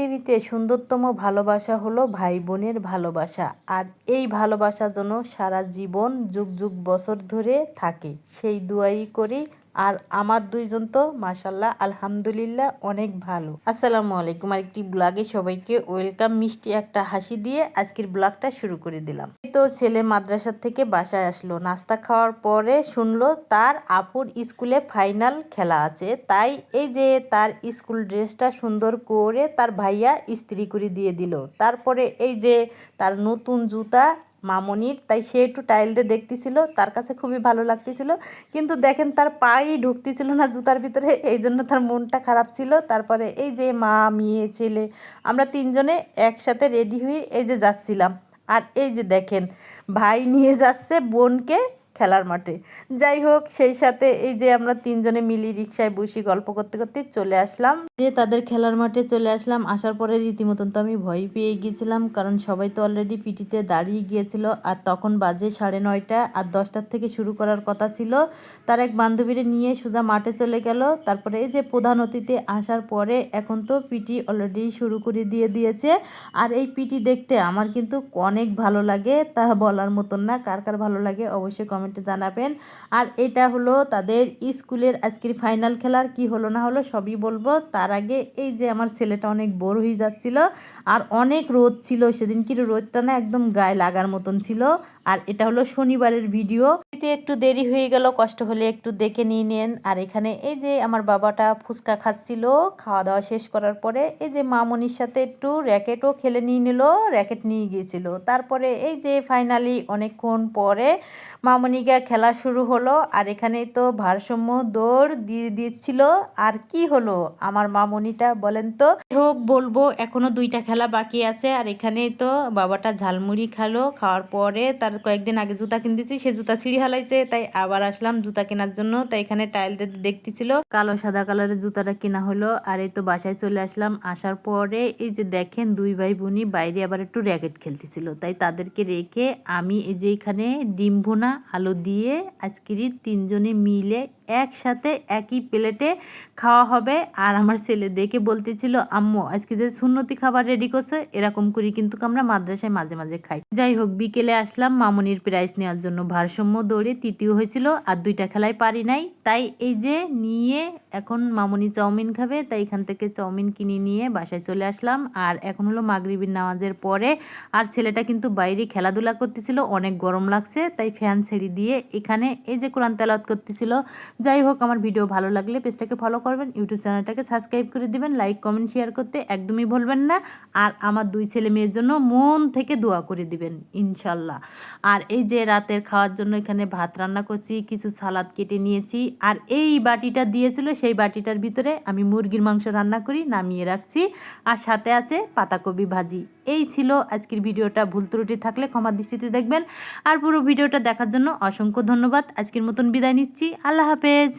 পৃথিবীতে সুন্দরতম ভালোবাসা হলো ভাই বোনের ভালোবাসা। আর এই ভালোবাসা যেন সারা জীবন যুগ যুগ বছর ধরে থাকে, সেই দুয়াই করি আর আমার দুইজন তো মাসাল্লাহ আলহামদুলিল্লাহ, অনেক ভালো। আসসালামু আলাইকুম, আরেকটি ব্লগে সবাইকে ওয়েলকাম। মিষ্টি একটা হাসি দিয়ে আজকের ব্লগটা শুরু করে দিলাম। তো ছেলে মাদ্রাসার থেকে বাসায় আসলো। নাস্তা খাওয়ার পরে শুনলো তার আপুর স্কুলে ফাইনাল খেলা আছে। তাই এই যে তার স্কুল ড্রেসটা সুন্দর করে তার ভাইয়া ইস্ত্রি করে দিয়ে দিল। তারপরে এই যে তার নতুন জুতা মামনির, তাই সে একটু টাইলটা দেখতেছিল, তার কাছে খুবই ভালো লাগতেছিল। কিন্তু দেখেন তার পাই ঢুকতেছিল না জুতার ভিতরে, এই জন্য তার মনটা খারাপ ছিল। তারপরে এই যে মা, মেয়ে, ছেলে, আমরা তিনজনে একসাথে রেডি হয়ে এই যে যাচ্ছিলাম। আর এই যে দেখেন, ভাই নিয়ে যাচ্ছে বোনকে খেলার মাঠে। যাই হোক, সেই সাথে এই যে আমরা তিনজনে মিলি রিক্সায় বসি গল্প করতে করতে চলে আসলাম। যে তাদের খেলার মাঠে চলে আসলাম। আসার পরে রীতিমতন তো আমি ভয় পেয়ে গিয়েছিলাম, কারণ সবাই তো অলরেডি পিটিতে দাঁড়িয়ে গিয়েছিল। আর তখন বাজে সাড়ে নয়টা আর দশটার থেকে শুরু করার কথা ছিল। তার এক বান্ধবীরে নিয়ে সোজা মাঠে চলে গেল। তারপরে এই যে প্রধান অতিথি আসার পরে এখন তো পিটি অলরেডি শুরু করে দিয়ে দিয়েছে। আর এই পিটি দেখতে আমার কিন্তু অনেক ভালো লাগে, তা বলার মতন না। কার কার ভালো লাগে অবশ্যই কমেন্টে জানাবেন। আর এটা হলো তাদের স্কুলের আজকের ফাইনাল খেলার, কি হলো না হলো সবই বলব। তার আগে এই যে আমার ছেলেটা অনেক বোর হয়ে যাচ্ছিল আর অনেক রোদ ছিল, সেদিন কি রোদটা না একদম গায়ে লাগার মতন ছিল। আর এটা হলো শনিবারের ভিডিও। এতে একটু দেরি হয়ে গেল, কষ্ট হলে একটু দেখে নিয়ে নেন। আর এখানে এই যে আমার বাবাটা ফুচকা খাচ্ছিল, খাওয়া দাওয়া শেষ করার পরে এই যে মামনির সাথে একটু র্যাকেটও খেলে নিয়ে নিল, র্যাকেট নিয়ে গিয়েছিল। তারপরে এই যে ফাইনালি অনেকক্ষণ পরে মামনিকা খেলা শুরু হলো। আর এখানে তো ভারসাম্য দৌড় দিয়ে দিচ্ছিল আর কি হলো? আমার মামনিটা বলেন তো। হোক, বলব এখনও দুইটা খেলা বাকি আছে, আর এখানে তো বাবাটা ঝালমুড়ি খালো, খাওয়ার পরে তার কয়েকদিন আগে জুতা কিনতেছি, সে জুতা ছিঁড়ি হালাইছে, তাই আবার আসলাম জুতা কেনার জন্য, তাই এখানে টাইল দেখতেছিল। কালো, সাদা কালারের জুতাটা কেনা হলো, আর এই তো বাসায় চলে আসলাম, আসার পরে এই যে দেখেন দুই ভাই বোনই বাইরে আবার একটু র্যাকেট খেলতেছিল, তাই তাদেরকে রেখে আমি এই যে এখানে ডিম ভুনা, আলু দিয়ে আজকেরই তিনজনে মিলে একসাথে একই প্লেটে খাওয়া হবে, আর আমার ছেলে দেখে বলতেছিল, আম্মু, আজকে যে সুন্নতি খাবার রেডি করছ, এরকম করি কিন্তু আমরা মাদ্রাসায় মাঝে মাঝে খাই। যাই হোক, বিকেলে আসলাম, মামনির প্রাইজ নেওয়ার জন্য ভারসাম্য দৌড়ে তৃতীয় হয়েছিল, আর দুইটা খেলায় পারি নাই। তাই এই যে নিয়ে এখন মামনি চাউমিন খাবে, তাই এখান থেকে চাউমিন কিনে নিয়ে বাসায় চলে আসলাম। আর এখন হলো মাগরিবির নামাজের পরে, আর ছেলেটা কিন্তু বাইরে খেলাধুলা করতেছিল, অনেক গরম লাগছে, তাই ফ্যান ছেড়ে দিয়ে এখানে এই যে কোরআন তেলাওয়াত করতেছিল। যাই হোক, আমার ভিডিও ভালো লাগলে পেজটাকে ফলো করবেন ইউটিউব চ্যানেলটাকে সাবস্ক্রাইব করে দিবেন, লাইক, কমেন্ট, শেয়ার করতে একদমই ভুলবেন না। আর আমার দুই ছেলে মেয়ের জন্য মন থেকে দোয়া করে দিবেন, ইনশাল্লাহ। আর এই যে রাতের খাওয়ার জন্য এখানে ভাত রান্না করছি, কিছু সালাদ কেটে নিয়েছি, আর এই বাটিটা দিয়েছিল, সেই বাটিটার ভিতরে আমি মুরগির মাংস রান্না করি, নামিয়ে রাখছি। আর সাথে আছে পাতাকপি ভাজি। এই ছিল আজকের ভিডিওটা। ভুল ত্রুটি থাকলে ক্ষমা দৃষ্টিতে দেখবেন। আর পুরো ভিডিওটা দেখার জন্য অসংখ্য ধন্যবাদ। আজকের মতন বিদায় নিচ্ছি। আল্লাহ হাফেজ।